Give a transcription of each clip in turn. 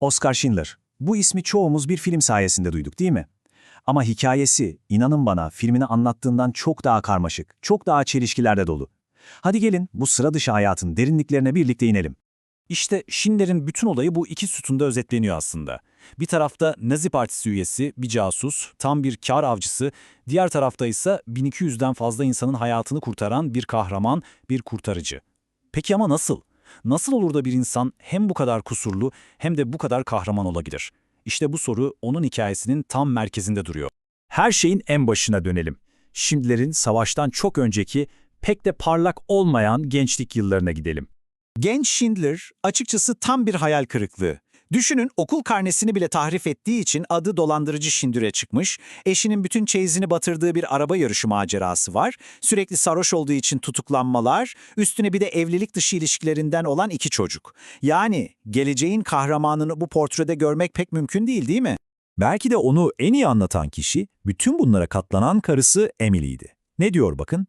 Oscar Schindler. Bu ismi çoğumuz bir film sayesinde duyduk değil mi? Ama hikayesi, inanın bana, filmini anlattığından çok daha karmaşık, çok daha çelişkilerle dolu. Hadi gelin bu sıra dışı hayatın derinliklerine birlikte inelim. İşte Schindler'in bütün olayı bu iki sütunda özetleniyor aslında. Bir tarafta Nazi Partisi üyesi, bir casus, tam bir kar avcısı, diğer tarafta ise 1200'den fazla insanın hayatını kurtaran bir kahraman, bir kurtarıcı. Peki ama nasıl? Nasıl olur da bir insan hem bu kadar kusurlu hem de bu kadar kahraman olabilir? İşte bu soru onun hikayesinin tam merkezinde duruyor. Her şeyin en başına dönelim. Şimdilerin savaştan çok önceki, pek de parlak olmayan gençlik yıllarına gidelim. Genç Schindler açıkçası tam bir hayal kırıklığı. Düşünün okul karnesini bile tahrif ettiği için adı dolandırıcı Schindler'e çıkmış, eşinin bütün çeyizini batırdığı bir araba yarışı macerası var, sürekli sarhoş olduğu için tutuklanmalar, üstüne bir de evlilik dışı ilişkilerinden olan iki çocuk. Yani geleceğin kahramanını bu portrede görmek pek mümkün değil değil mi? Belki de onu en iyi anlatan kişi, bütün bunlara katlanan karısı Emily'ydi. Ne diyor bakın?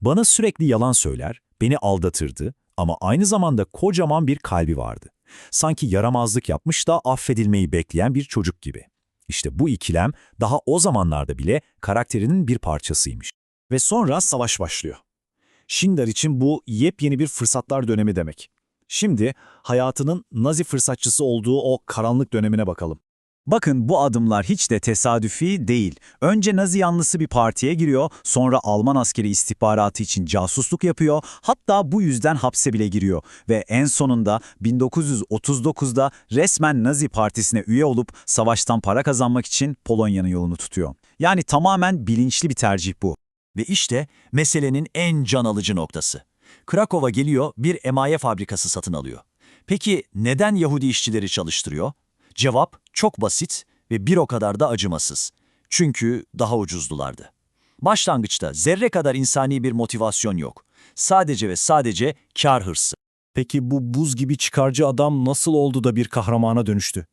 Bana sürekli yalan söyler, beni aldatırdı ama aynı zamanda kocaman bir kalbi vardı. Sanki yaramazlık yapmış da affedilmeyi bekleyen bir çocuk gibi. İşte bu ikilem daha o zamanlarda bile karakterinin bir parçasıymış. Ve sonra savaş başlıyor. Schindler için bu yepyeni bir fırsatlar dönemi demek. Şimdi hayatının Nazi fırsatçısı olduğu o karanlık dönemine bakalım. Bakın bu adımlar hiç de tesadüfi değil. Önce Nazi yanlısı bir partiye giriyor, sonra Alman askeri istihbaratı için casusluk yapıyor, hatta bu yüzden hapse bile giriyor. Ve en sonunda 1939'da resmen Nazi partisine üye olup savaştan para kazanmak için Polonya'nın yolunu tutuyor. Yani tamamen bilinçli bir tercih bu. Ve işte meselenin en can alıcı noktası. Krakow'a geliyor bir emaye fabrikası satın alıyor. Peki neden Yahudi işçileri çalıştırıyor? Cevap çok basit ve bir o kadar da acımasız. Çünkü daha ucuzdulardı. Başlangıçta zerre kadar insani bir motivasyon yok. Sadece ve sadece kar hırsı. Peki bu buz gibi çıkarcı adam nasıl oldu da bir kahramana dönüştü?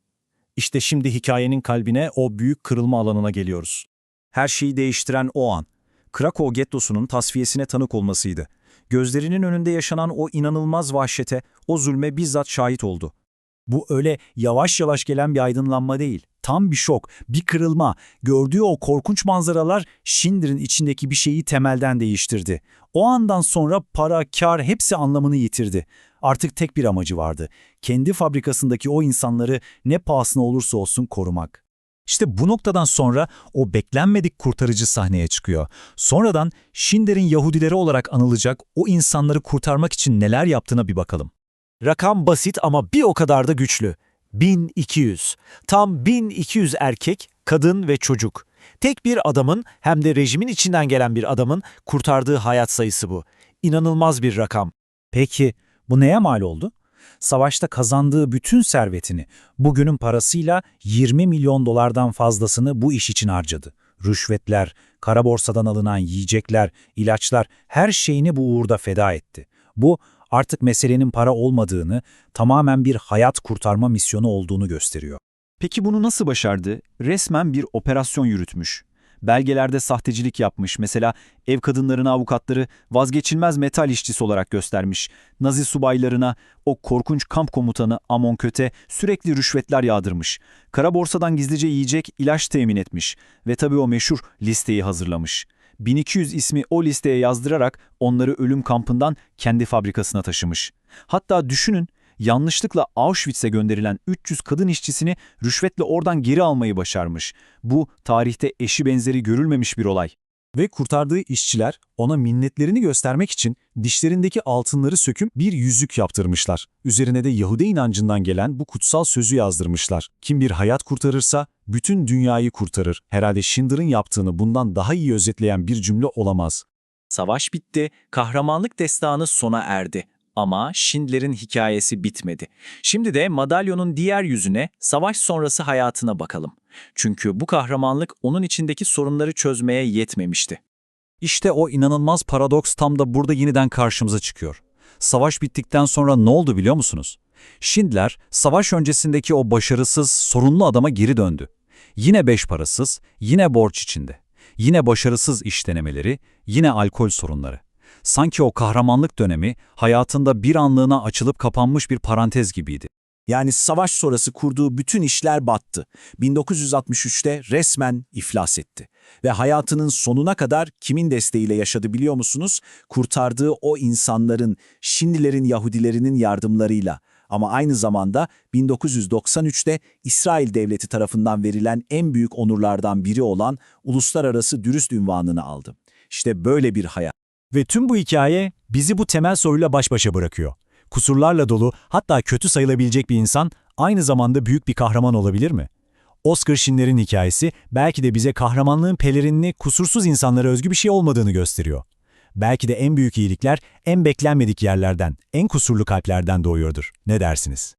İşte şimdi hikayenin kalbine o büyük kırılma alanına geliyoruz. Her şeyi değiştiren o an. Krakow gettosunun tasfiyesine tanık olmasıydı. Gözlerinin önünde yaşanan o inanılmaz vahşete, o zulme bizzat şahit oldu. Bu öyle yavaş yavaş gelen bir aydınlanma değil. Tam bir şok, bir kırılma. Gördüğü o korkunç manzaralar Schindler'in içindeki bir şeyi temelden değiştirdi. O andan sonra para, kar hepsi anlamını yitirdi. Artık tek bir amacı vardı. Kendi fabrikasındaki o insanları ne pahasına olursa olsun korumak. İşte bu noktadan sonra o beklenmedik kurtarıcı sahneye çıkıyor. Sonradan Schindler'in Yahudileri olarak anılacak o insanları kurtarmak için neler yaptığına bir bakalım. Rakam basit ama bir o kadar da güçlü. 1200. Tam 1200 erkek, kadın ve çocuk. Tek bir adamın hem de rejimin içinden gelen bir adamın kurtardığı hayat sayısı bu. İnanılmaz bir rakam. Peki bu neye mal oldu? Savaşta kazandığı bütün servetini, bugünün parasıyla 20 milyon dolardan fazlasını bu iş için harcadı. Rüşvetler, kara borsadan alınan yiyecekler, ilaçlar her şeyini bu uğurda feda etti. Bu artık meselenin para olmadığını, tamamen bir hayat kurtarma misyonu olduğunu gösteriyor. Peki bunu nasıl başardı? Resmen bir operasyon yürütmüş. Belgelerde sahtecilik yapmış. Mesela ev kadınlarına avukatları vazgeçilmez metal işçisi olarak göstermiş. Nazi subaylarına o korkunç kamp komutanı Amon Köte sürekli rüşvetler yağdırmış. Kara borsadan gizlice yiyecek, ilaç temin etmiş. Ve tabii o meşhur listeyi hazırlamış. 1200 ismi o listeye yazdırarak onları ölüm kampından kendi fabrikasına taşımış. Hatta düşünün, yanlışlıkla Auschwitz'e gönderilen 300 kadın işçisini rüşvetle oradan geri almayı başarmış. Bu tarihte eşi benzeri görülmemiş bir olay. Ve kurtardığı işçiler ona minnetlerini göstermek için dişlerindeki altınları söküp bir yüzük yaptırmışlar. Üzerine de Yahudi inancından gelen bu kutsal sözü yazdırmışlar. Kim bir hayat kurtarırsa bütün dünyayı kurtarır. Herhalde Schindler'ın yaptığını bundan daha iyi özetleyen bir cümle olamaz. Savaş bitti, kahramanlık destanı sona erdi. Ama Schindler'in hikayesi bitmedi. Şimdi de madalyonun diğer yüzüne, savaş sonrası hayatına bakalım. Çünkü bu kahramanlık onun içindeki sorunları çözmeye yetmemişti. İşte o inanılmaz paradoks tam da burada yeniden karşımıza çıkıyor. Savaş bittikten sonra ne oldu biliyor musunuz? Schindler, savaş öncesindeki o başarısız, sorunlu adama geri döndü. Yine beş parasız, yine borç içinde. Yine başarısız iş denemeleri, yine alkol sorunları. Sanki o kahramanlık dönemi hayatında bir anlığına açılıp kapanmış bir parantez gibiydi. Yani savaş sonrası kurduğu bütün işler battı. 1963'te resmen iflas etti. Ve hayatının sonuna kadar kimin desteğiyle yaşadı biliyor musunuz? Kurtardığı o insanların, şimdilerin Yahudilerinin yardımlarıyla. Ama aynı zamanda 1993'te İsrail devleti tarafından verilen en büyük onurlardan biri olan uluslararası dürüst ünvanını aldı. İşte böyle bir hayat. Ve tüm bu hikaye bizi bu temel soruyla baş başa bırakıyor. Kusurlarla dolu, hatta kötü sayılabilecek bir insan aynı zamanda büyük bir kahraman olabilir mi? Oscar Schindler'in hikayesi belki de bize kahramanlığın pelerinini kusursuz insanlara özgü bir şey olmadığını gösteriyor. Belki de en büyük iyilikler en beklenmedik yerlerden, en kusurlu kalplerden doğuyordur. Ne dersiniz?